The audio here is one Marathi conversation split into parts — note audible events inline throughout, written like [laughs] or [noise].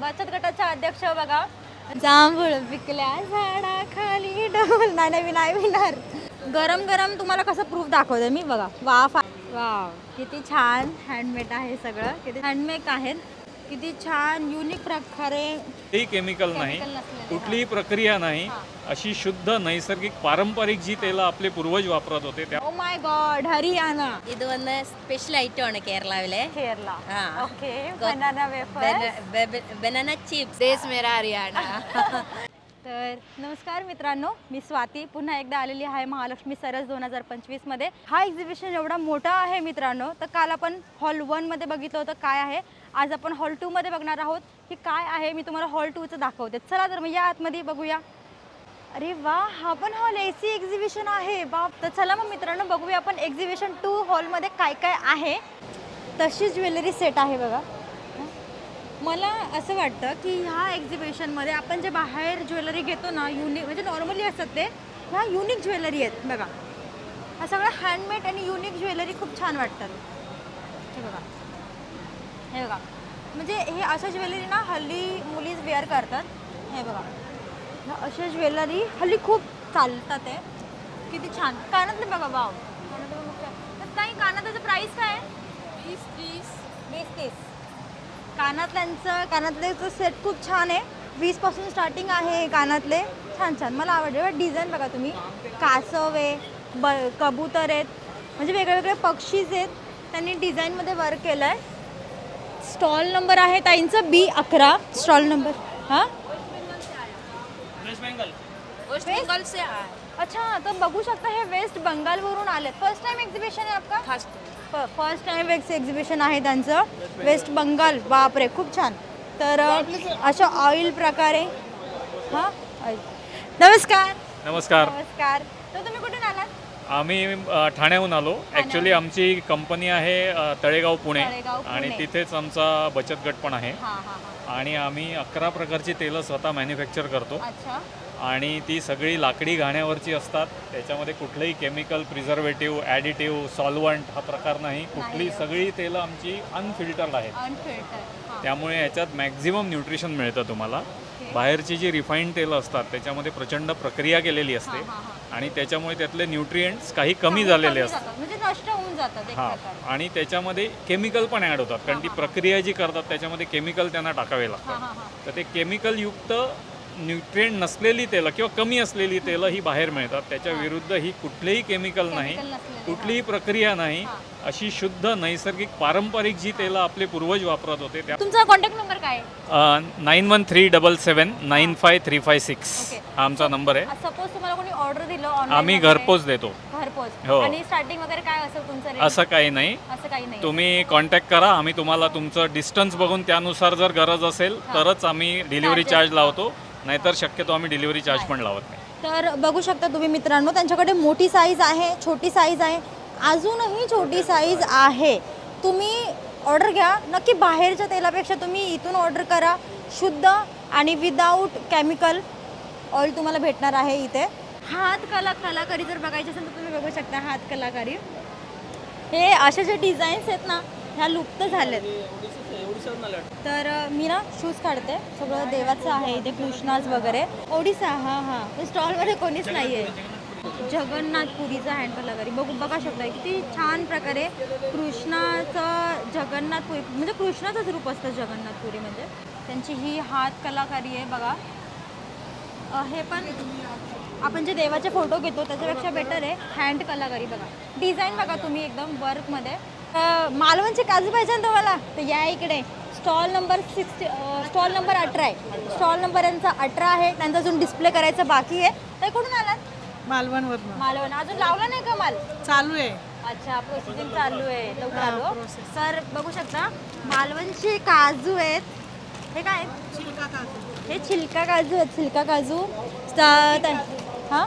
बचत गटाचा अध्यक्ष बघा. जांभूळ पिकल्या झाडाखाली डोल नाही नाही मी नाही विणार गरम गरम तुम्हाला कसं प्रूफ दाखवते? मी बघा. वाफ वा किती छान हँडमेड आहे सगळं. किती हँडमेड आहेत. किती छान युनिक प्रकारे ते केमिकल नाही कुठलीही प्रक्रिया नाही अशी शुद्ध नैसर्गिक पारंपरिक जी तेल आपले पूर्वज वापरत होते त्या ओ माय गॉड हरियाणा. ഇത് വന്ന് സ്പെഷ്യൽ ഐറ്റം ആണ് केरला हा. Okay banana wafer banana chips देश मेरा हरियाणा. [laughs] तर नमस्कार मित्रांनो मी स्वाती. पुन्हा एकदा आलेली आहे महालक्ष्मी सरस दोन हजार पंचवीसमध्ये. हा एक्झिबिशन एवढा मोठा आहे मित्रांनो तर काल आपण हॉल वनमध्ये बघितलं होतं काय आहे. आज आपण हॉल टूमध्ये बघणार आहोत की काय आहे. मी तुम्हाला हॉल टूचं दाखवते. चला तर मग या आतमध्ये बघूया. अरे वा हा पण हॉल ए सी एक्झिबिशन आहे. बाप. तर चला मग मित्रांनो बघूया आपण एक्झिबिशन टू हॉलमध्ये काय काय आहे. तशी ज्वेलरी सेट आहे बघा. मला असं वाटतं की ह्या एक्झिबिशनमध्ये आपण जे बाहेर ज्वेलरी घेतो ना युनिक म्हणजे नॉर्मली असतात ते ह्या युनिक ज्वेलरी आहेत बघा. हा सगळं हँडमेड आणि युनिक ज्वेलरी खूप छान वाटतात. हे बघा. हे बघा. म्हणजे हे अशा ज्वेलरी ना हल्ली मुलीच वेअर करतात. हे बघा. अशा ज्वेलरी हल्ली खूप चालतात आहे किती छान. कानातले बघा. तर काही कानातल्याचं प्राईस काय आहे? वीस तीस. वीस तीस. कानातल्यांचं कानातल्याचं सेट खूप छान आहे. वीसपासून स्टार्टिंग आहे कानातले. छान छान. मला आवडले. डिझाईन बघा तुम्ही. कासव आहे ब कबूतर आहेत. म्हणजे वेगळे वेगळे पक्षीज आहेत. त्यांनी डिझाईनमध्ये वर्क केलं आहे स्टॉल नंबर आहे ताईंचं बी अकरा स्टॉल नंबर. हां? वेस्ट बंगाल. से आए अच्छा तर बघू शकता हे वेस्ट बंगालवरून आले फर्स्ट टाइम एक्झिबिशन आहे आपका? फर्स्ट फर्स्ट टाइम एक्झिबिशन आहे त्यांचं. वेस्ट बंगाल बापरे खूप छान. तर अशा ऑइल प्रकारे. हां? नमस्कार. नमस्कार. नमस्कार. तर तुम्ही कुठून आलात? आम्ही अ, ठाण्याहून आलो. ॲक्च्युली आमची कंपनी आहे अ, तळेगाव पुणे. तळेगाव, पुणे. आणि तिथेच आमचा बचत गट पण आहे. हां हां हां. आणि आम्ही अकरा प्रकारची तेलं स्वतः मॅन्युफॅक्चर करतो. अच्छा. आणि ती सगळी लाकडी घाण्यावरची असतात. त्याच्यामध्ये कुठलंही केमिकल प्रिझर्वेटिव्ह ॲडिटिव्ह सॉल्वंट हा प्रकार नाही. कुठली सगळी तेलं आमची अनफिल्टर्ड आहेत. अनफिल्टर हां. त्यामुळे ह्याच्यात मॅक्झिमम न्यूट्रिशन मिळतं तुम्हाला. बाहेरची जी रिफाईंड तेलं असतात त्याच्यामध्ये प्रचंड प्रक्रिया केलेली असते. आणि त्याच्यामुळे त्यातले न्यूट्रिएंट्स काही कमी झालेले असतात. म्हणजे नष्ट होऊन जातात एक हां आणि त्याच्यामध्ये केमिकल पण ॲड होतात कारण ती प्रक्रिया जी करतात त्याच्यामध्ये केमिकल त्यांना टाकावे लागतात. तर ते केमिकलयुक्त न्यूट्रिएंट नसलेली तेलं किंवा कमी असलेली तेलं ही बाहेर मिळतात. त्याच्या विरुद्ध ही कुठलेही केमिकल नाही कुठलीही प्रक्रिया नाही. अशी शुद्ध नैसर्गिक पारंपरिक जी तेलं आपले पूर्वज वापरत होते त्या तुमचा कॉन्टॅक्ट नंबर काय आहे? Nine one three double seven nine five three five six Okay. हा आमचा नंबर आहे. सपोज तुम्हाला कोणी ऑर्डर दिलं आम्ही घरपोच देतो. घरपोच. हो. आणि स्टार्टिंग वगैरे काय असेल तुमचं rate? असं काही नाही. असं काही नाही. तुम्ही कॉन्टॅक्ट करा. आम्ही तुम्हाला तुमचं डिस्टन्स बघून त्यानुसार जर गरज असेल तरच आम्ही डिलिव्हरी चार्ज लावतो. नाहीतर शक्यतो आम्ही डिलिव्हरी चार्ज पण लावत नाही. तर बघू शकता तुम्ही मित्रांनो त्यांच्याकडे मोठी साईज आहे छोटी साईज आहे. अजूनही छोटी साईज आहे. तुम्ही ऑर्डर घ्या. नक्की बाहेरच्या तेलापेक्षा तुम्ही इथून ऑर्डर करा. शुद्ध आणि विदाऊट केमिकल ऑइल तुम्हाला भेटणार आहे इथे. हात कला कलाकारी जर बघायची असेल तर तुम्ही बघू शकता हात कलाकारी. हे असे जे डिझाईन्स आहेत ना ह्या लुप्त झाल्यात तर मी ना शूज काढते. सगळं देवाचं आहे. इथे कृष्णाज वगैरे. ओडिसा हां हां. स्टॉलमध्ये कोणीच नाही आहे जगन्नाथपुरीचा हँड कलाकारी बघू बघा शकता किती छान प्रकारे कृष्णाचं जगन्नाथपुरी म्हणजे कृष्णाचंच रूप असतं जगन्नाथपुरी म्हणजे. त्यांची ही हात कलाकारी आहे बघा. हे पण आपण जे देवाचे फोटो घेतो त्याच्यापेक्षा बेटर आहे. हँड कलाकारी बघा. डिझाईन बघा तुम्ही एकदम वर्कमध्ये मालवणचे काजू पाहिजे ना तुम्हाला? तर या इकडे. Stall number sixty stall number अठरा आहे. स्टॉल नंबर यांचा अठरा आहे. त्यांचा अजून डिस्प्ले करायचं बाकी आहे. तर कुठून आलात? मालवणवरनं. मालवण. अजून लावला नाही का माल? चालू आहे. अच्छा प्रोसेसिंग चालू आहे. लवकर आलो तर बघू शकता मालवणचे काजू आहेत. हे काय? आहेत? चिलका काजू. हे छिलका काजू आहेत छिलका काजू. त्या- हा?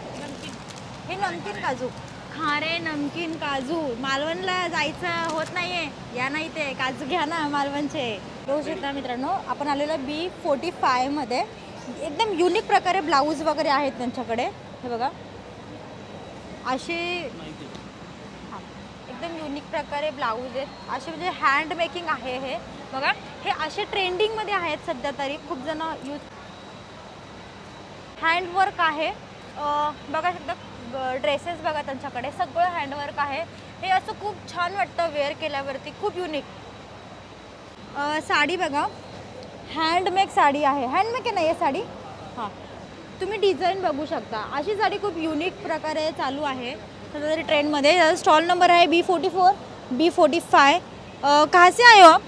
हे नमकीन काजू. खारे नमकीन काजू. मालवणला जायचं होत नाहीये. या नाही ते काजू घ्या ना मालवणचे. बघू शकता मित्रांनो आपण आलेलो बी फोर्टी फायमध्ये एकदम युनिक प्रकारे ब्लाऊज वगैरे आहेत त्यांच्याकडे. हे बघा. असे हां एकदम युनिक प्रकारे ब्लाऊज आहेत. असे म्हणजे हँड मेकिंग आहे हे. बघा हे असे ट्रेंडिंगमध्ये आहेत सध्या तरी. खूप जण यूज हँडवर्क आहे. बघा शकता ड्रेसेस बघा त्यांच्याकडे. सगळं हँडवर्क आहे. हे असं खूप छान वाटतं वेअर केल्यावरती. खूप युनिक साडी बघा. हँडमेक साडी आहे. हँडमेक आहे ना हे साडी? हां. तुम्ही डिझाईन बघू शकता. अशी साडी खूप युनिक प्रकारे चालू आहे. सध्या तरी ट्रेंडमध्ये स्टॉल नंबर आहे B forty four B forty five कहाँ से आए हो? आप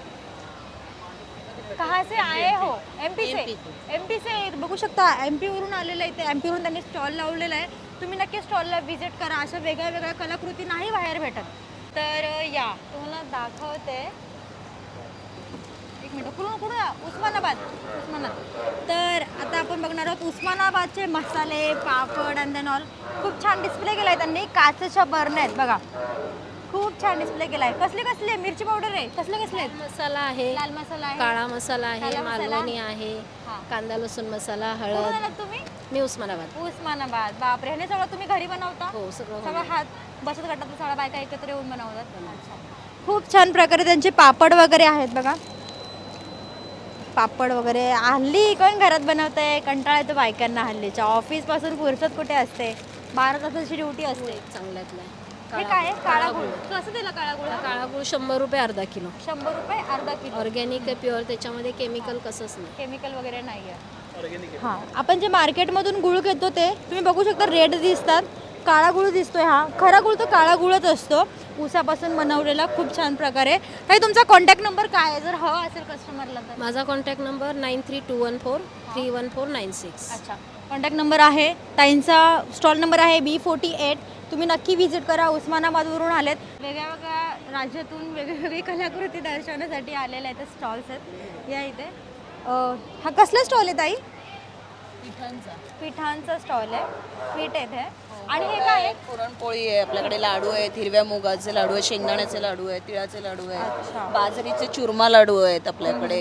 कहाँ से आए हो एम पी से एम पी से बघू शकता एम पीवरून आलेलं आहे इथे. एम पीवरून त्यांनी स्टॉल लावलेला आहे. तुम्ही नक्की स्टॉलला व्हिजिट करा. अशा वेगळ्या वेगळ्या कलाकृती नाही बाहेर भेटत. तर या. तुम्हाला दाखवते. मिनिट. कुठून आ? उस्मानाबाद उस्मानाबाद. तर आता आपण बघणार आहोत उस्मानाबादचे मसाले पापड अँड देन ऑल खूप छान डिस्प्ले केला आहे त्यांनी. काचेच्या बरण्या आहेत बघा. खूप छान डिस्प्ले केला आहे. कसले कसले? मिरची पावडर आहे. कसले कसले आहेत? मसाला आहे. लाल मसाला आहे. काळा मसाला आहे. काळा मसाला? मालवणी आहे. हा. कांदा लसूण मसाला कुठून हळद. आलात तुम्ही? मी उस्मानाबाद. उस्मानाबाद. बापरे. हे सगळं तुम्ही घरी बनवता? हो सगळं सगळं. हात बचत गटातल्या सगळ्या बायका एकत्र येऊन बनवतात? अच्छा. खूप छान प्रकारे त्यांचे पापड वगैरे आहेत बघा. पापड वगैरे हल्ली कोण घरात बनवत आहे कंटाळा येतो बायकांना हल्लीच्या. ऑफिसपासून फुरसत कुठे असते? बारा तासाची ड्युटी असते. चांगल्यातला हे काय? आहे काळा गुळ कसं दिला काळा गुळ हा? काळा गुळ शंभर रुपये अर्धा किलो. शंभर रुपये अर्धा किलो. ऑर्गॅनिक आहे प्युअर त्याच्यामध्ये केमिकल कसंच नाही. केमिकल वगैरे नाही आहे. हां आपण जे मार्केटमधून गुळ घेतो ते तुम्ही बघू शकता रेड दिसतात. काळा गुळ दिसतोय हा. खरा गुळ तर काळा गुळच असतो. ऊसापासून बनवलेला खूप छान प्रकारे. ताई तुमचा कॉन्टॅक्ट नंबर काय आहे? जर हवा असेल कस्टमरला तर. माझा contact number nine three two one four three one four nine six अच्छा. कॉन्टॅक्ट नंबर आहे. ताईंचा स्टॉल नंबर आहे बी फोर्टी एट तुम्ही नक्की व्हिजिट करा. उस्मानाबादवरून आलेत. वेगळ्या वेगळ्या राज्यातून वेगवेगळी कलाकृती दर्शवण्यासाठी आलेल्या आहेत स्टॉल्स आहेत. या इथे. अं, हा कसला स्टॉल आहे ताई? पिठांचा. स्टॉल आहे. पीठ आहे इथे आणि हे काय? आहे पुरणपोळी आहे आपल्याकडे लाडू आहेत हिरव्या मुगाचे लाडू आहेत शेंगदाण्याचे लाडू आहेत तिळाचे लाडू अच्छा. आहेत बाजरीचे चुरमा लाडू आहेत आपल्याकडे.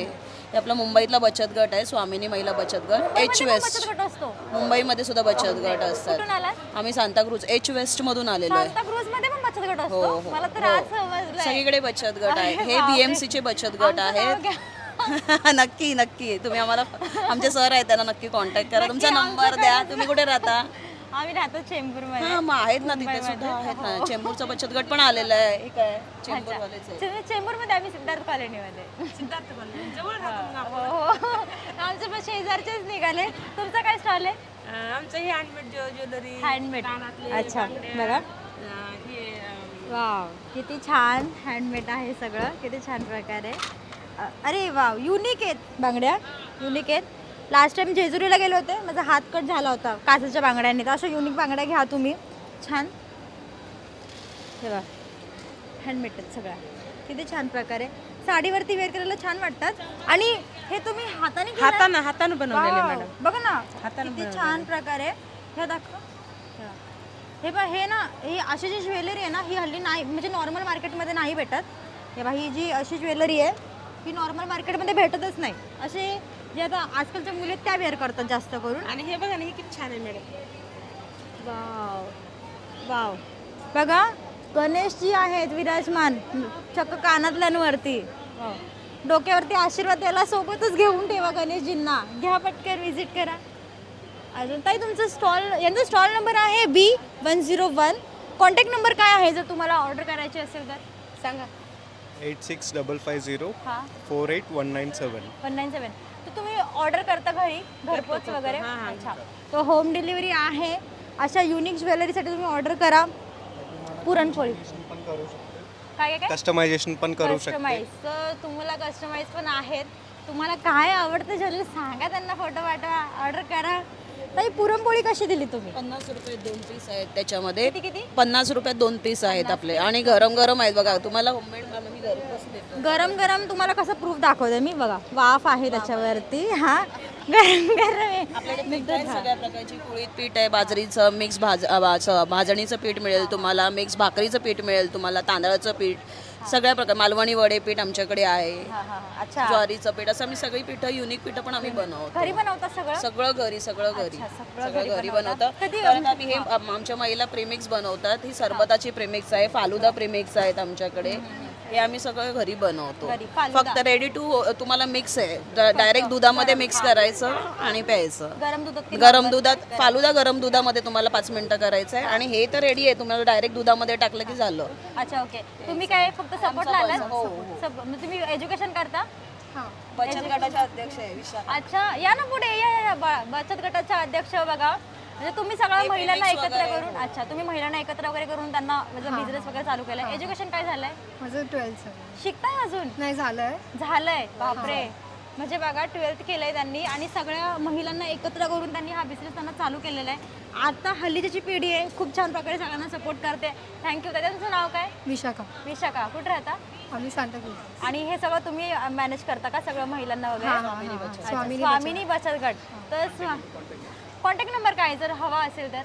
हे आपला मुंबईतला बचत गट आहे स्वामिनी महिला बचत गट एच मुंबईमध्ये पण बचत वेस्ट गट असतो. मुंबईमध्ये सुद्धा बचत गट असतात. कुठून आलात आम्ही सांताक्रूज एच वेस्ट मधून आलेलो आहे. सांता क्रूजमध्ये पण बचत गट हो असतो? हो मला तर हो. समजलंय. सगळीकडे बचत गट आहे. अरे हे बापरे. बीएमसी चे बचत गट आमचं नाव आहेत [laughs] नक्की नक्की. तुम्ही आम्हाला आमचे सर आहेत त्यांना नक्की कॉन्टॅक्ट करा. तुमचा नंबर द्या. तुम्ही कुठे राहता? आम्ही राहतो चेंबूरमध्ये हा मग आहेत ना तिथे सुद्धा आहेत ना. चेंबूरचा बचत गट पण आलेला आहे. हे काय चेंबूर वालेच आहे. चेंबूरमध्ये आम्ही सिद्धार्थ कॉलनीमध्ये. सिद्धार्थ कॉलनी आमच्या पण शेजारचेच निघाले. तुमचा काय स्टॉल आहे? आमचं हे हँडमेड ज्वेलरी हँडमेड अच्छा. बघा. वाव किती छान हँडमेड आहे सगळं. किती छान प्रकारे. अ- अरे वाव युनिक आहेत बांगड्या. युनिक आहेत. लास्ट टाइम जेजुरीला गेले होते माझा हात कट झाला होता काचेच्या बांगड्यांनी. तर अशा युनिक बांगड्या घ्या तुम्ही. छान. हे बघा. हँडमेड सगळ्या. किती छान प्रकारे. साडीवरती वेअर करायला छान वाटतात. आणि हे तुम्ही हाताने केलंय? हातानं हातानं बनवलेले. मॅडम बघा ना. हातानं किती बनवलेलं. छान प्रकारे. हे दाखव. हे बघा. हे बघ हे ना ही अशी जी ज्वेलरी आहे ना ही हल्ली नाही म्हणजे नॉर्मल मार्केटमध्ये नाही भेटत. हे बघा ही जी अशी ज्वेलरी आहे ही नॉर्मल मार्केटमध्ये भेटतच नाही. असे जे आता आजकालच्या मुली त्या वेअर करतात जास्त करून. आणि हे बघा ना हे किती छान आहे मॅडम वाव वाव बघा गणेशजी आहेत विराजमान चक्क कानातल्यांवरती. वाव. डोक्यावरती आशीर्वाद त्याला सोबतच घेऊन ठेवा गणेशजींना. घ्या पटकन व्हिजिट करा. अजून ताई तुमचं स्टॉल यांचा स्टॉल नंबर आहे B one zero one contact number काय आहे जर तुम्हाला ऑर्डर करायची असेल तर? सांगा. Eight six double five zero हां. Four eight one nine seven one nine seven तर तुम्ही ऑर्डर करता घरी घरपोच वगैरे? अच्छा. तो होम डिलिव्हरी आहे. अशा युनिक ज्वेलरीसाठी तुम्ही ऑर्डर करा. पुरणपोळी. काय काय काय? कस्टमायझेशन पण करू शकते. कस्टमाइज तर तुम्हाला कस्टमाइज पण आहेत. तुम्हाला काय आवडतं ज्वेलरी सांगा त्यांना. फोटो पाठवा. ऑर्डर करा. ताई पुरणपोळी कशी दिली तुम्ही? पन्नास रुपये दोन पीस आहेत त्याच्यामध्ये. किती किती? पन्नास रुपयात दोन पीस आहेत आपले. आणि गरम गरम आहेत बघा. तुम्हाला होममेड मी घरपोच देतो? गरम गरम तुम्हाला कसं प्रूफ दाखवते मी? बघा वाफ आहे त्याच्यावरती. हा गरम गरम आहे पीठ आहे, सगळ्या प्रकारची. पीठ आहे बाजरीचं मिक्स भाज अ, भाज- भाजणीचं पीठ मिळेल तुम्हाला. मिक्स भाकरीचं पीठ मिळेल तुम्हाला. तांदळाचं पीठ. सगळ्या प्रकार मालवणी वडे पीठ आमच्याकडे आहे. हा, हा, हा. अच्छा. ज्वारीचं पीठ असं आम्ही सगळी पिठं युनिक पिठं पण आम्ही बनवतो. घरी बनवता सगळं? सगळं घरी सगळं घरी. अच्छा, सगळं सगळं घरी घरी बनवता. बनवतं. कधी कारण आम्ही हे आम- आमच्या महिला प्रेमिक्स बनवतात. ही सरबताची प्रेमिक्स आहे फालुदा प्रेमिक्स आहेत आमच्याकडे. हे आम्ही सगळं घरी बनवतो. घरी, फालुदा. फक्त रेडी टू तुम्हाला मिक्स आहे. डायरेक्ट दुधामध्ये मिक्स करायचं आणि प्यायचं. गरम दुधात की गरम दुधात फालुदा गरम दुधामध्ये तुम्हाला पाच मिनिटं करायचं आहे. आणि हे तर रेडी आहे. तुम्हाला डायरेक्ट दुधामध्ये टाकलं की झालं. अच्छा ओके तुम्ही काय फक्त सपोर्टला आलात? सब- म्हणजे तुम्ही एज्युकेशन करता? बचत गटाचे अध्यक्ष आहे विशाल. अच्छा या ना पुढे. या, या या. ब- बचत गटाच्या अध्यक्ष बघा. म्हणजे तुम्ही सगळ्या महिलांना एकत्र करून अच्छा तुम्ही महिलांना एकत्र वगैरे करून त्यांना म्हणजे बिझनेस वगैरे चालू केलाय. एज्युकेशन काय झालंय? माझं ट्वेल्थ शिकताय अजून? नाही झालंय. झालंय. बापरे. म्हणजे बघा ट्वेल्थ केलंय त्यांनी आणि सगळ्या महिलांना एकत्र करून त्यांनी हा बिझनेस त्यांना चालू केलेला आहे. आता हल्लीची जी पिढी आहे खूप छान प्रकारे सगळ्यांना सपोर्ट करते. थँक्यू त्याचं नाव काय? विशाखा. विशाखा. कुठे राहता? आम्ही सांताक्रूज आणि हे सगळं तुम्ही मॅनेज करता का सगळं महिलांना वगैरे? हा, हा, हा. स्वामिनी बचत गट. तर कॉन्टॅक्ट नंबर काय आहे? जर हवा असेल तर?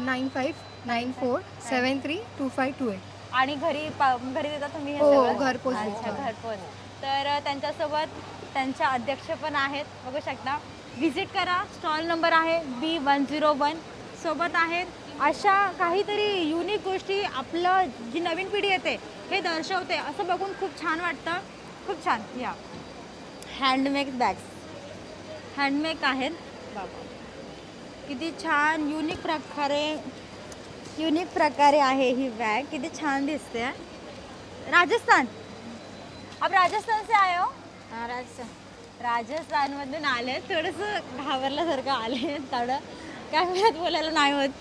Nine five nine four seven three two five two eight. आणि घरी पा- घरी देता तुम्ही हे हो, सगळं? घरपोच अच्छा घरपोच तर अ, त्यांच्यासोबत त्यांच्या अध्यक्ष पण आहेत. बघू शकता. व्हिजिट करा. स्टॉल नंबर आहे बी वन झिरो वन सोबत आहेत. अशा काहीतरी युनिक गोष्टी आपलं जी नवीन पिढी येते हे दर्शवते. असं बघून खूप छान वाटतं. खूप छान. या. हँडमेड बॅग्स हँडमेड आहेत. बाबा. किती छान युनिक प्रकारे युनिक प्रकारे आहे ही बॅग किती छान दिसते राजस्थान. आप राजस्थान से आए हो? राजस्थान. मधून आले थोडंसं घाबरल्यासारखं आले थोडं काय म्हणत बोलायला नाही होत.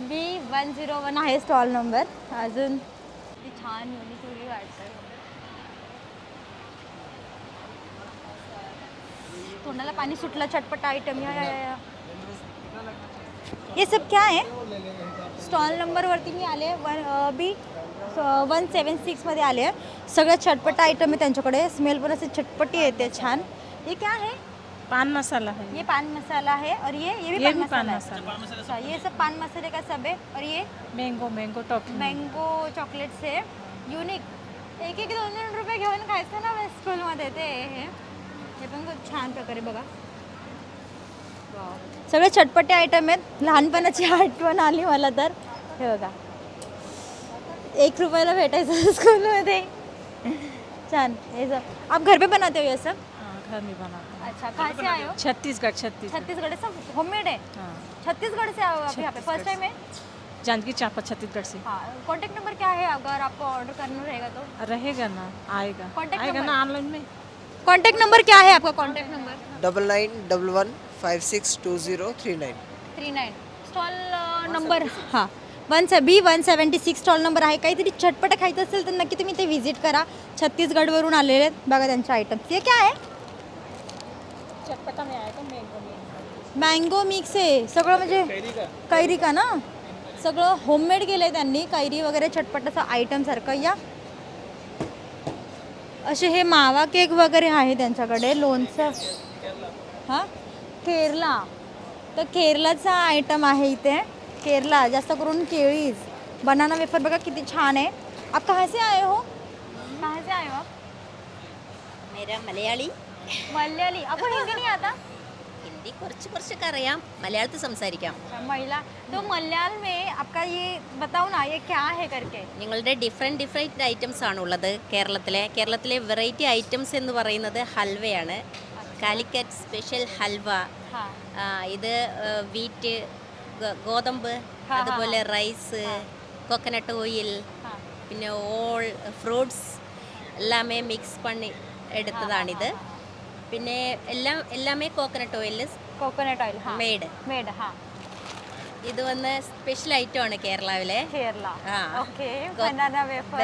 बी वन झिरो वन आहे स्टॉल नंबर अजून किती छान युनिक युनिक वाटतं. तोंडाला पाणी सुटलं चटपट आयटम या या या, सब क्या है? स्टॉल नंबरवरती मी आले वन बी वन सेवन सिक्समध्ये आले आहे. सगळं चटपट आयटम आहे त्यांच्याकडे. स्मेल पण असे चटपटी येते छान. ये क्या है? पान मसाला है ये पान मसाला है और ये ये भी ये पान भी पान मसाला है अच्छा ये सब पान मसाले का सब है? और ये? Mango mango top mango chocolates आहे युनिक एक एक दोन दोन रुपये घेऊन खायचं ना स्कूलमध्ये ते. हे हे पण खूप छान प्रकारे बघा. सगळे चटपटे आयटम आहेत. लहानपणाची [laughs] आठवण आली मला तर. हे बघा. एक रुपयाला भेटायचं [laughs] स्कूलमध्ये. छान. हे सब आप घर पे बनाते हो ये सब? घर में बना अच्छा कहाँ से आए हो? छत्तीसगढ़ छत्तीसगढ़. छत्तीसगढ़ से? होममेड है? हाँ. छत्तीसगढ़ से आए हो आप यहाँ पे? फर्स्ट टाइम है? जानकी चापा छत्तीसगढ़ से. हाँ कॉन्टेक्ट नंबर क्या है? अगर आपको ऑर्डर करना रहेगा तो? रहेगा ना आएगा. Contact आएगा? ना ऑनलाइन में? कॉन्टैक्ट नंबर क्या है आपका contact number? Double nine double one five six two zero three nine. Three nine. Stall number हां. वन से B one seventy six stall number आहे. काहीतरी चटपट खायचं असेल तर नक्की तुम्ही ते व्हिजिट करा. छत्तीसगडवरून आलेले आहेत. बघा त्यांचे आयटम्स हे काय आहे? चटपटा में आएगा मैंगो मिक्स आहे. सगळं म्हणजे कैरी का ना? सगळं होममेड केलं आहे त्यांनी. कैरी वगैरे चटपट असं आयटमसारखं या. असे हे मावा केक वगैरे आहे त्यांच्याकडे लोणचं. हां? केरला. तर केरलाचा आयटम आहे इथे. केरला जास्त करून केळीज. बनाना वेफर बघा किती छान आहे. आप कहासे आए हो? कहासे आए हो मेरा मलयाळी मलयाळी आपण हिंदी नाही आता? ഹിന്ദി കുറച്ച് കുറച്ചൊക്കെ അറിയാം മലയാളത്തിൽ സംസാരിക്കാം अच्छा, महिला तो मलयाल में आपका ये बताओ ना ये क्या है करके നിങ്ങളുടെ ഡിഫറെൻറ്റ് ഡിഫറെൻറ്റ് ഐറ്റംസ് ആണ് ഉള്ളത് കേരളത്തിലെ കേരളത്തിലെ വെറൈറ്റി ഐറ്റംസ് എന്ന് പറയുന്നത് ഹൽവയാണ് കാലിക്കറ്റ് സ്പെഷ്യൽ ഹൽവ हाँ ആ, ഇത് വീറ്റ് ഗോതമ്പ് അതുപോലെ റൈസ് കോക്കനട്ട് ഓയിൽ हाँ പിന്നെ ഓൾ ഫ്രൂട്ട്സ് എല്ലാമേ മിക്സ് പണി എടുത്തതാണിത് പിന്നെ എല്ലാം എല്ലാമേ കോക്കനട്ട് ഓയിലിൽ कोकोनट ऑयल हाँ മെയ്ഡ് मेड हाँ ഇത് വന്ന് സ്പെഷ്യൽ ഐറ്റം ആണ് കേരളാവിലെ केरला हाँ। ओके को- banana wafer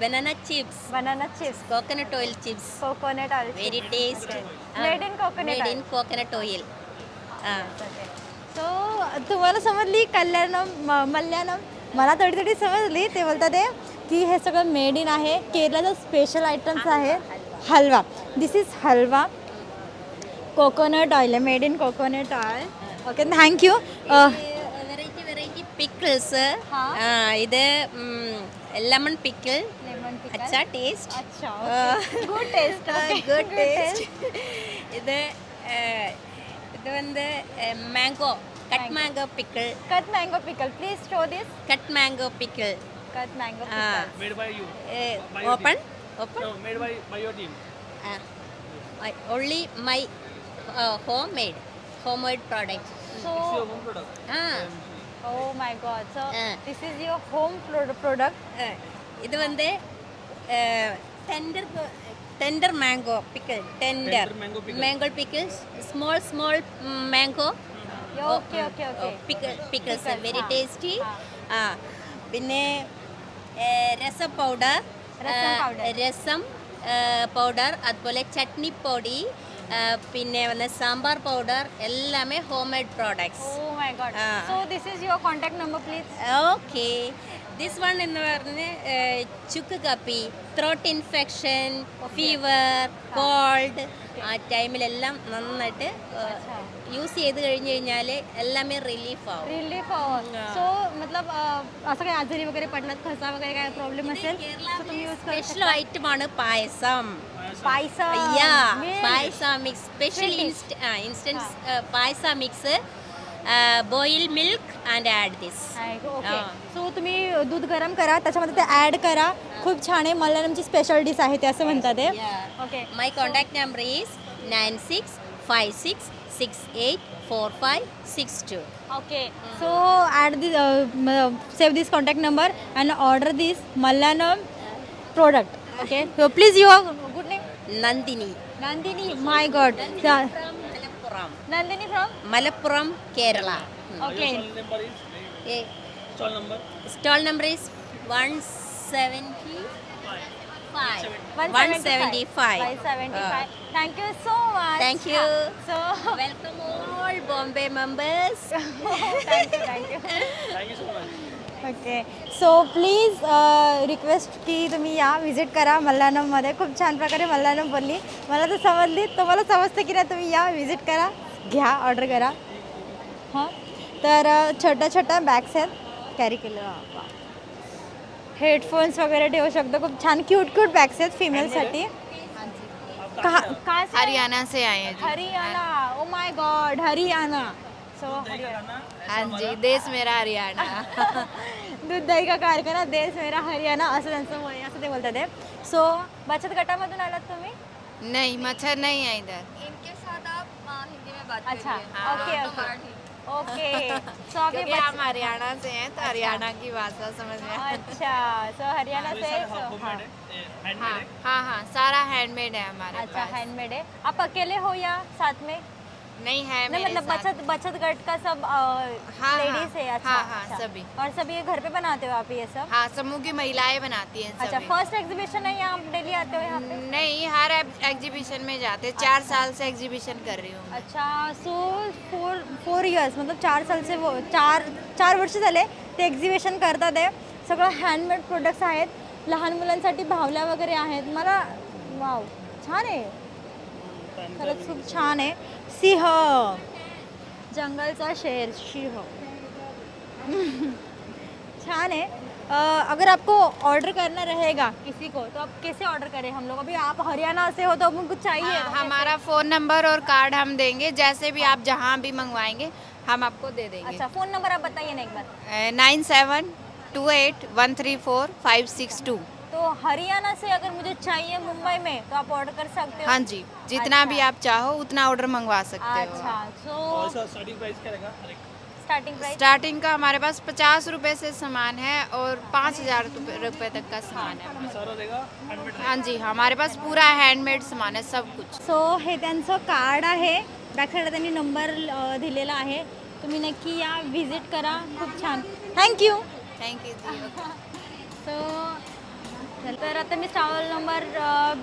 banana chips banana chips coconut oil chips coconut oil very taste Made in coconut made oil. In coconut oil हां सो तुम्हाला समजली कल्याणम म- मल्याणम मला थोडी थोडी समजली ते बोलतात ते की हे सगळं मेड इन आहे केरलाचं special items halwa. This is halwa, coconut oil, made in coconut oil. Okay, thank you. Variety variety pickles ഇത് ലെമൺ പിക്കിൾ അച്ഛാ taste good taste good taste ഇത് ഇത് വന്ന് mango cut mango pickle cut mango pickle please show this cut mango pickle cut mango open open? No, made by, by your team. Uh, I, only my uh, homemade, homemade product. It's your So, home product. Ah. oh my god. So, Uh. this is your home pro- product. Ah, இது வந்து tender tender mango pickle tender Tender mango pickle. Mango pickles small small mango Yeah, okay, okay, okay. Pickle pickles very tasty ആ പിന്നെ രസ പൗഡർ രസം പൗഡർ അതുപോലെ ചട്നി പൊടി പിന്നെ വന്ന sambar powder എല്ലാമേ homemade products okay this one എന്ന് പറഞ്ഞ് ചുക്ക് കപ്പി ത്രോട്ട് ഇൻഫെക്ഷൻ ഫീവർ കോൾഡ് ആ. ടൈമിലെല്ലാം നന്നായിട്ട് യൂസ് ചെയ്ത് കഴിഞ്ഞ് കഴിഞ്ഞാൽ എല്ലാമേ റിലീഫ് ആവും रिलीफ सो मतलब अ, असं काही आजारी वगैरे पडलात घसा वगैरे काय प्रॉब्लेम असेल तर तुम्ही यूज करू സ്പെഷ്യൽ ഐറ്റമാണ് പായസം पायस യാ payasa mix special instant payasa mix boil milk and add this okay हा. सो तुम्ही दूध गरम करा त्याच्यामध्ये ते ॲड करा खूप छान आहे मल्याळमची स्पेशल डिश आहे ते असं म्हणतात ते okay My contact number is nine six five six six eight four five six two. Okay. Hmm. So add this, uh, uh, save this contact number and order this Malanam product. Okay. So please your good name. Nandini. Nandini. My God. Nandini from Malappuram. Nandini from Malappuram, Kerala. Hmm. Okay. Stall number is eh. stall number is one seven seventy five. One seventy five. Thank you so much Thank you. So [laughs] Welcome all Bombay members. [laughs] Thank you thank you [laughs] Thank you. So much. Okay so please request की तुम्ही या व्हिजिट करा मल्याळममध्ये खूप छान प्रकारे मल्याळम बोलली. मला तर समजली तुम्हाला समजते की नाही तुम्ही या व्हिजिट करा घ्या ऑर्डर करा. हां? तर छोट्या छोट्या बॅग्स आहेत. कॅरी केलं. हेडफोन्स वगैरे ठेवू शकतो. खूप छान क्यूट क्यूट बॅग्स आहेत फिमेलसाठी कहा कहाँ हरियाणा से आए हैं Haryana. Oh my God Haryana. So हाँ जी देश मेरा हरियाणा. [laughs] दूध दही का कारखाना देश मेरा हरियाणा असं त्यांचं वय असं ते बोलतात ते. सो बचत गटामधून आलात तुम्ही? नहीं मच्छर नहीं है इधर. इनके साथ आप हिंदी में बात अच्छा ओके ओके. ओके सो अभी क्योंकि हम हरियाणा से हैं तो हरियाणा की भाषा समझ में अच्छा। सो हरियाणा से हाँ, हाँ हाँ हाँ। सारा हैंडमेड है हमारे अच्छा हैंडमेड है। आप अकेले हो या साथ में? नहीं है नहीं मेरे मतलब बचत बचत गट का सब हाँ, लेडीज़ है अच्छा हाँ, हाँ, अच्छा। सभी। और सभी ये घर पे बनाते हो आप ये सब? हाँ समूह की महिलाएँ बनाती हैं अच्छा फ़र्स्ट एग्जीबिशन है यहाँ डेली आते हो यहाँ पे? नहीं हर एग्जीबिशन में जाते चार साल से एग्जीबिशन कर रही हूँ। अच्छा सो फोर फोर इयर्स मतलब चार साल से वो चार चार वर्ष झाले ते एक्झिबिशन करतात आहे सगळं हँडमेड प्रोडक्ट्स आहेत लहान मुलांसाठी भावल्या वगैरे आहेत. मला वाव छान आहे. खरंच खूप छान आहे. सिंह. जंगलचा शेर सिंह. [laughs] छान है अ, अगर आपको ऑर्डर करना रहेगा किसी को तो आप कैसे ऑर्डर करें? हम लोग अभी आप हरियाणा से हो तो हमको कुछ चाहिए हाँ, तो हमारा फ़ोन नंबर और कार्ड हम देंगे जैसे भी आप जहाँ भी मंगवाएँगे हम आपको दे देंगे। अच्छा फ़ोन नंबर आप बताइए ना एक बार। Nine seven two eight one three four five six two तो हरियाणा से अगर मुझे चाहिए मुंबई में तो आप ऑर्डर कर सकते हो? हाँ जी जितना भी आप चाहो उतना ऑर्डर मंगवा सकते हो। अच्छा सो स्टार्टिंग प्राइस स्टार्टिंग का हमारे पास पचास रुपए से सामान है और पाँच हजार रुपये तक का सामान है। हाँ जी हमारे पास पूरा हैंडमेड सामान है सब कुछ। सो हे त्यांचं कार्ड आहे. बॅक साईडला त्यांनी नंबर दिलेला आहे. तुम्ही नक्की या व्हिजिट करा. खूप छान. Thank you thank you G. [laughs] So तर आता मी स्टॉल नंबर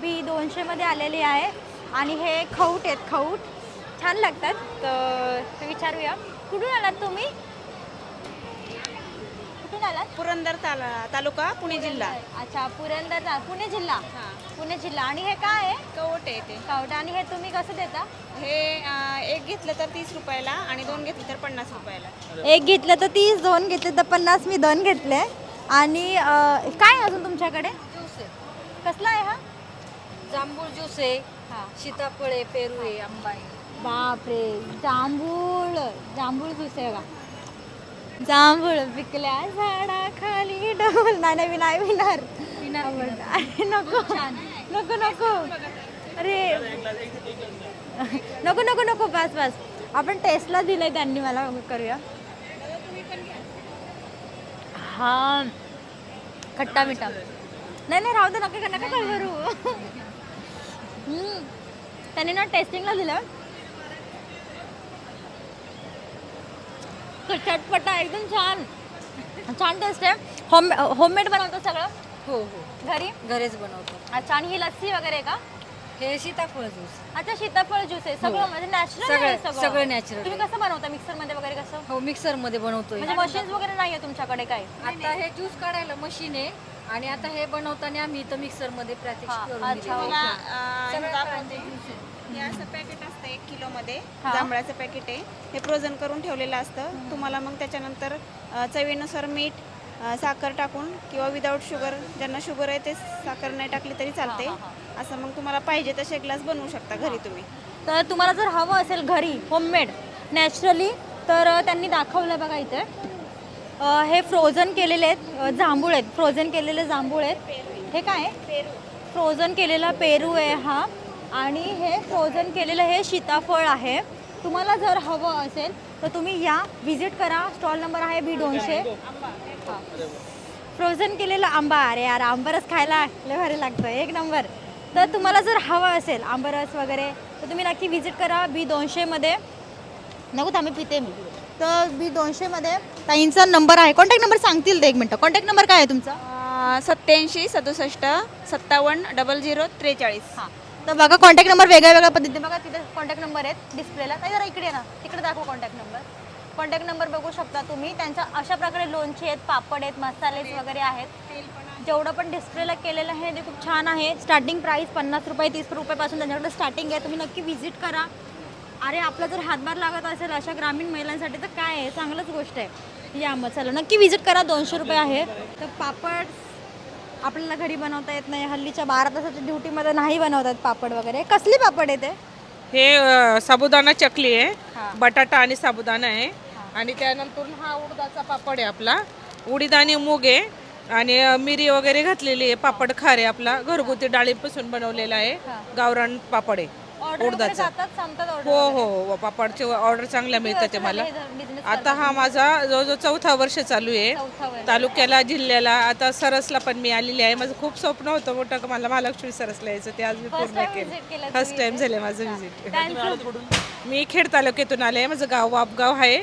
बी दोनशेमध्ये आलेली आहे. आणि हे खौट आहेत खौट छान लागतात. तर ते विचारूया. कुठून आलात तुम्ही? कुठून आलात? पुरंदर ताला तालुका पुणे जिल्हा. अच्छा पुरंदर ता- पुणे जिल्हा. पुणे जिल्हा. आणि हे काय आहे? कवट आहे ते. खौट आणि हे तुम्ही कसं देता? हे अं, एक घेतलं तर तीस रुपयाला आणि दोन घेतलं तर पन्नास रुपयाला. एक घेतलं तर तीस दोन घेतले तर पन्नास. मी दोन घेतले. आणि अं, काय आहे अजून तुमच्याकडे? कसला आहे हा? जांभूळ ज्यूस आहे हा. सीताफळ आहे पेरू आहे आंबा आहे. बापरे जांभूळ. जांभूळ आहे का जांभूळ पिकल्या झाडाखाली डोल नाही नाही मी नाही विणार अरे नको. नको नको. अरे. नको नको नको. बस बस. आपण टेस्टला दिलंय त्यांनी मला. करूया. हा. खट्टा मिठा. नाही नाही राहू दे. नका नका करू. त्यांनी ना टेस्टिंगला दिलं. चटपटा एकदम छान. छान टेस्ट आहे. होम होममेड बनवतो सगळं? हो हो. घरी? घरीच बनवतो. अच्छा आणि ही लस्सी वगैरे का? हे सीताफळ ज्यूस अच्छा सीताफळ ज्यूस आहे. सगळं म्हणजे नॅचरल आहे सगळं- सगळं natural तुम्ही कसं बनवता? मिक्सरमध्ये वगैरे कसं? हो मिक्सरमध्ये बनवतोय. म्हणजे मशीन्स वगैरे नाहीये तुमच्याकडे काय? आता हे ज्यूस काढायला मशीन आहे. आणि आता हे बनवताना आम्ही इथं मिक्सरमध्ये प्रॅक्टिस हा, करून अच्छा, मला. अं, हे. हे असं पॅकेट असतं एक किलोमध्ये हा. जांभळाचं पॅकेट आहे. हे. फ्रोझन करून ठेवलेलं असतं. तुम्हाला मग त्याच्यानंतर अं, चवीनुसार मीठ अं, साखर टाकून किंवा विदाऊट शुगर ज्यांना शुगर आहे ते साखर नाही टाकली तरी चालते. असं मग तुम्हाला पाहिजे तसे ग्लास बनवू शकता घरी तुम्ही. तर तुम्हाला जर हवं असेल घरी होममेड नॅचरली तर त्यांनी दाखवलं बघा इथे. हे फ्रोझन केलेले आहेत. जांभूळ आहेत. फ्रोझन केलेले जांभूळ आहेत. हे काय फ्रोझन केलेला पेरू आहे हा. आणि हे फ्रोझन केलेलं हे सीताफळ आहे. तुम्हाला जर हवं असेल तर तुम्ही या. व्हिजिट करा. स्टॉल नंबर आहे बी दोनशे. फ्रोझन केलेला आंबा. अरे यार आंबरस खायला लय भारी लागतं एक नंबर तर तुम्हाला जर हवं असेल आंबरस वगैरे तर तुम्ही नक्की व्हिजिट करा बी दोनशेमध्ये नको थांबी पिते मी. तर बी दोनशेमध्ये ताईंचा नंबर आहे. कॉन्टॅक्ट नंबर सांगतील ते एक मिनटं. कॉन्टॅक्ट नंबर काय आहे तुमचा? सत्याऐंशी सदुसष्ट सत्तावन्न डबल झिरो त्रेचाळीस. हां. तर बघा कॉन्टॅक्ट नंबर वेगळ्या वेगळ्या पद्धतीने. बघा तिथे कॉन्टॅक्ट नंबर आहेत डिस्प्लेला नाही जरा इकडे ना. तिकडे दाखवा कॉन्टॅक्ट नंबर कॉन्टॅक्ट नंबर बघू शकता तुम्ही. त्यांच्या अशा प्रकारे लोणचे आहेत पापड आहेत मसालेच वगैरे आहेत. जेवढं पण डिस्प्लेला केलेलं आहे ते खूप छान आहे. स्टार्टिंग प्राईस पन्नास रुपये तीस रुपयापासून त्यांच्याकडे स्टार्टिंग आहे. तुम्ही नक्की व्हिजिट करा. अरे आपला जर हातभार लागत असेल अशा ग्रामीण महिलांसाठी तर काय आहे? चांगलंच गोष्ट आहे. या मग चला. नक्की व्हिजिट करा दोनशे रुपये आहे. तर पापड आपल्याला घरी बनवता येत नाही. हल्लीच्या बारा तासाच्या ड्युटीमध्ये नाही बनवतात पापड वगैरे. कसली पापड आहे ते? हे अ, साबुदाणा चकली हा. आहे बटाटा आणि साबुदाणा आहे. आणि त्यानंतर हा उडदाचा पापड आहे आपला. उडीद आणि मूग आहे. आणि अ, मिरी वगैरे घातलेली आहे. पापड खारे आपला. घरगुती डाळीपासून बनवलेला आहे. गावरान पापड आहे. उडदाचा. जातात हो हो हो पापडचे ऑर्डर चांगल्या मिळतात ते मला. आता हा माझा जवळजवळ चौथा वर्ष चालू आहे. चौथा वर्ष. तालुक्याला जिल्ह्याला आता सरसला पण मी आलेली आहे. माझं खूप स्वप्न होतं मोठं का मला महालक्ष्मी सरसला यायचं ते आज मी पूर्ण time visit केलं केलं तुम्ही फर्स्ट टाइम? झालं माझं विजिट त्यांचं- मी खेड तालुक्यातून आले आहे. माझं गाव वापगाव आहे.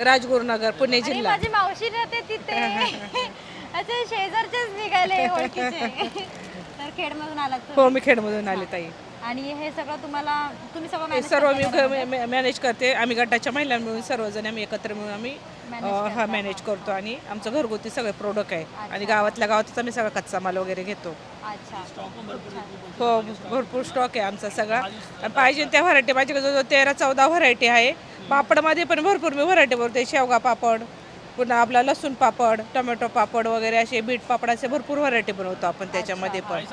राजगुरुनगर. पुणे अरे जिल्हा. माझी मावशी राहते तिथे. [laughs] अच्छा शेजारचेच निघाले ओळखीचे. तर खेडमधून आलात तुम्ही. हो मी खेडमधून आले ताई. आणि हे सगळं तुम्हाला तुम्ही सगळं हे manage सर्व करता मी घरामध्ये? मॅनेज करते. आम्ही गटाच्या महिला मिळून सर्वजण आम्ही एकत्र मिळून आम्ही Manage अ, हा करता. मॅनेज करतो. आणि आमचं घरगुती सगळे प्रोडक्ट आहे. आणि गावातल्या गावातच आम्ही सगळा कच्चा माल वगैरे घेतो. अच्छा. हो भरपूर स्टॉक आहे आमचा सगळा. आणि पाहिजे त्या व्हरायटी माझ्याकडे जवळजवळ तेरा चौदा व्हरायटी आहे पापडमध्ये पण भरपूर मी व्हरायटी बोलते शेवगा पापड पुन्हा आपला लसूण पापड टोमॅटो पापड वगैरे असे बीट पापड असे भरपूर व्हरायटी बनवतो आपण त्याच्यामध्ये पण.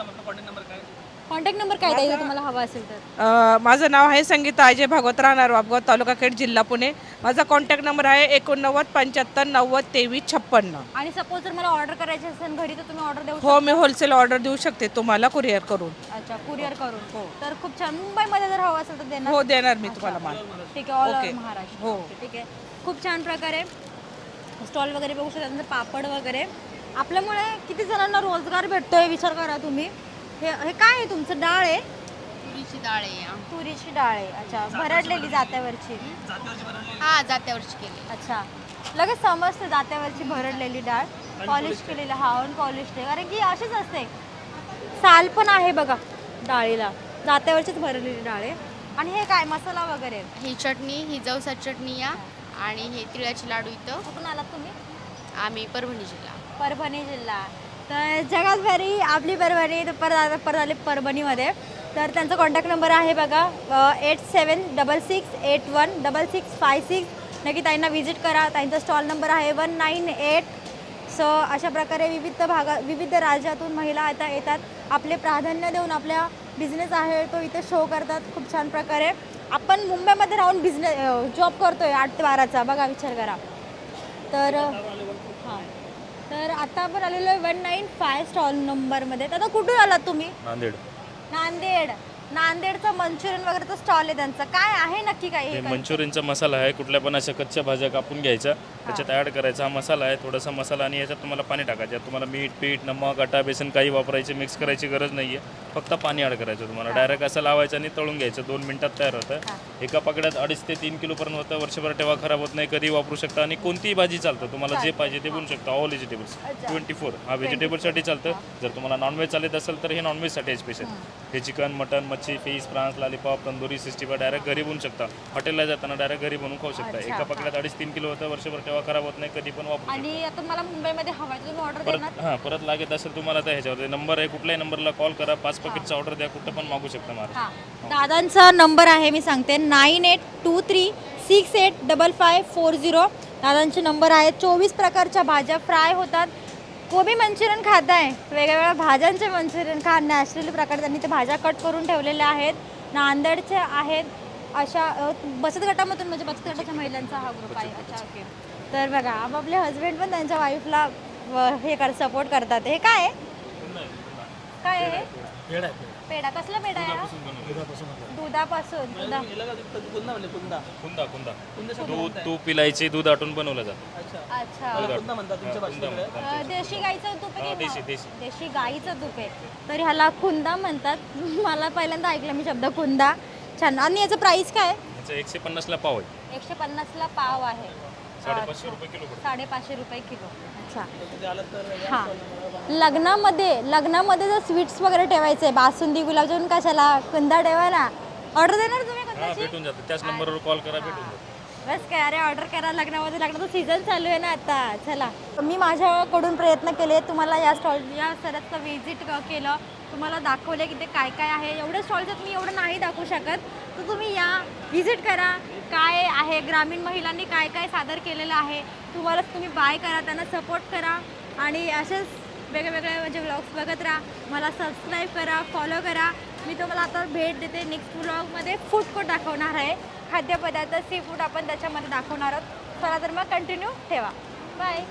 कॉन्टॅक्ट नंबर काय द्यायचा तुम्हाला हवा असेल तर? अ, माझं नाव आहे संगीता अजय भागवत राहणार वापगाव तालुका खेड जिल्हा पुणे. माझा कॉन्टॅक्ट नंबर आहे एकोणनव्वद पंच्याहत्तर नव्वद तेवीस छप्पन्न. आणि सपोज जर मला ऑर्डर करायची असेल घरी तर तुम्ही ऑर्डर देऊ हो मी होलसेल ऑर्डर देऊ शकते तुम्हाला कुरिअर करून. अच्छा कुरिअर करून. तर खूप छान. मुंबईमध्ये जर हवं असेल तर देणार. हो देणार मी तुम्हाला माल. ठीक आहे ऑल ओके. ओव्हर महाराष्ट्र. हो. ओके, ठीक आहे. खूप छान प्रकारे स्टॉल वगैरे बघू शकता पापड वगैरे. आपल्यामुळे किती जणांना रोजगार भेटतोय विचार करा तुम्ही. हे हे काय आहे तुमचं? डाळ आहे? तुरीची डाळ आहे तुरीची डाळ आहे. अच्छा भरडलेली जात्यावरची. हा जात्यावरची केली. अच्छा. लगेच समजते जात्यावरची भरडलेली डाळ. पॉलिश केलेली हा ऑन पॉलिश आहे कारण की अशीच असते. साल पण आहे बघा डाळीला. जात्यावरचीच भरलेली डाळ आहे. आणि हे काय मसाला वगैरे? ही चटणी ही जवसा चटणी या. आणि हे तिळाचे लाडू इथं. कुठून आलात तुम्ही? आम्ही परभणी जिल्हा. परभणी जिल्हा. तर जगात भारी आपली परभणी तर पर पर झाली परभणीमध्ये. तर त्यांचा कॉन्टॅक्ट नंबर आहे बघा eight seven double six eight one double six five six नक्की ताईंना व्हिजिट करा. ताईंचा स्टॉल नंबर आहे वन नाईन एट सो अशा प्रकारे विविध भागा विविध राज्यातून महिला आता येतात. आपले प्राधान्य देऊन आपल्या बिझनेस आहे तो इथे शो करतात खूप छान प्रकारे. आपण मुंबईमध्ये राहून बिझनेस जॉब करतो आहे आठ ते बाराचा. बघा विचार करा. तर हां. तर आता आपण आलेलो आहे वन नाईन फाय स्टॉल नंबरमध्ये तर आता कुठून आलात तुम्ही? नांदेड. नांदेड. नांदेडचं मंचुरियन वगैरेचं स्टॉल आहे त्यांचं. काय आहे नक्की काय हे काय? मंचुरियनचा मसाला आहे कुठल्या पण अशा कच्च्या भाज्या कापून घ्यायच्या त्याच्यात ॲड करायचा हा मसाला आहे थोडासा मसाला आणि याच्यात तुम्हाला पाणी टाकायचं. यात तुम्हाला मीठ पीठ नमक आटा बेसन काही वापरायचे मिक्स करायची गरज नाही आहे फक्त पाणी ॲड करायचं तुम्हाला. डायरेक्ट असं लावायचं आणि तळून घ्यायचं. दोन मिनिटात तयार होतं. एका पकड्यात अडीच ते तीन किलोपर्यंत होतं. वर्षभर तेव्हा खराब होत नाही कधी वापरू शकता आणि कोणतीही भाजी चालतं. तुम्हाला जे पाहिजे ते बनवू शकता. ऑल व्हेजिटेबल्स ट्वेंटी फोर हा व्हेजिटेबलसाठी चालतं. जर तुम्हाला नॉनव्हेज चालत असेल तर हे नॉनव्हेजसाठी स्पेशल हे चिकन मटन मच्छी fish France lollipop tandoori sixty five direct घरी बनवू शकता. हॉटेलला जाताना डायरेक्ट घरी बनवून खाऊ शकता. एका पकड्यात अडीच तीन किलो होतं वर्षभर तेव्हा खराब होत नाही कधी पण वापरू आणि आता मला मुंबईमध्ये तुम्ही ऑर्डर परत हां परत लागत असेल तुम्हाला तर ह्याच्यावर नंबर आहे कुठल्याही नंबरला कॉल करा पाच पॅकेटचा ऑर्डर द्या कुठं पण मागू शकता महाराज हां. दादांचा नंबर आहे मी सांगते nine eight two three six eight double five four zero दादांचे number आहे चोवीस प्रकारच्या भाज्या फ्राय होतात. कोबी मंचुरियन खात आहे वेगवेगळ्या भाज्यांचे मंचुरियन खा. नॅचरली प्रकारे त्यांनी ते भाज्या कट करून ठेवलेल्या आहेत. नांदेडचे आहेत. अशा बचत गटामधून म्हणजे बचत गटाच्या महिलांचा हा ग्रुप आहे. अच्छा ओके तर बघा आपले हस्बंड पण त्यांच्या वाईफला हे कर सपोर्ट करतात. हे काय आहे? काय आहे. पेढा. कसला पेढा आहे हा? दुधापासून दुधा कुंदा. कुंदा कुंदा. कुंदा कुंदा. तूप पिलायचे दूध आटून बनवलं जातं. अच्छा. अच्छा. कुंदा म्हणतात तुमच्या भाषेकडे? अ, देशी गाईचं तूप आहे हा, की देशी? देशी. देशी गाईचं तूप आहे. तर ह्याला खुंदा म्हणतात. मला पहिल्यांदा ऐकलं मी शब्द खुंदा छान. आणि याचं प्राइस काय? आहे? ह्याचं एकशे पन्नासला पाव आहे. एकशे पन्नासला पाव आहे. साडेपाचशे रुपये किलो पडतो साडेपाचशे रुपये किलो. अच्छा. हां. लग्नामध्ये लग्नामध्ये जर स्वीट्स वगैरे ठेवायचे बासुंदी गुलाबजामुन कशाला? कुंदा ठेवायला ऑर्डर देणार तुम्ही हा कुंदाची भेटून जातं. त्याच नंबरवर कॉल करा भेटून जातं. बस काय अरे ऑर्डर करा. लग्नामध्ये लग्नाचं सीझन चालू आहे ना आता. चला. मी माझ्याकडून प्रयत्न केले. तुम्हाला या स्टॉल या सरसचं व्हिजिट केलं. तुम्हाला दाखवले की ते काय काय आहे. एवढे स्टॉल्स आहेत मी एवढं नाही दाखवू शकत. तर तुम्ही या. व्हिजिट करा. काय आहे? ग्रामीण महिलांनी काय काय सादर केलेलं आहे? तुम्हाला तुम्ही बाय करा त्यांना सपोर्ट करा आणि असेच वेगवेगळे म्हणजे व्लॉग्स बघत राहा. मला सबस्क्राईब करा फॉलो करा. मी तुम्हाला आता भेट देते. नेक्स्ट व्लॉगमध्ये फूड कोर्ट दाखवणार आहे. खाद्यपदार्थ सी फूड आपण त्याच्यामध्ये दाखवणार आहोत. चला तर मग कंटिन्यू ठेवा. बाय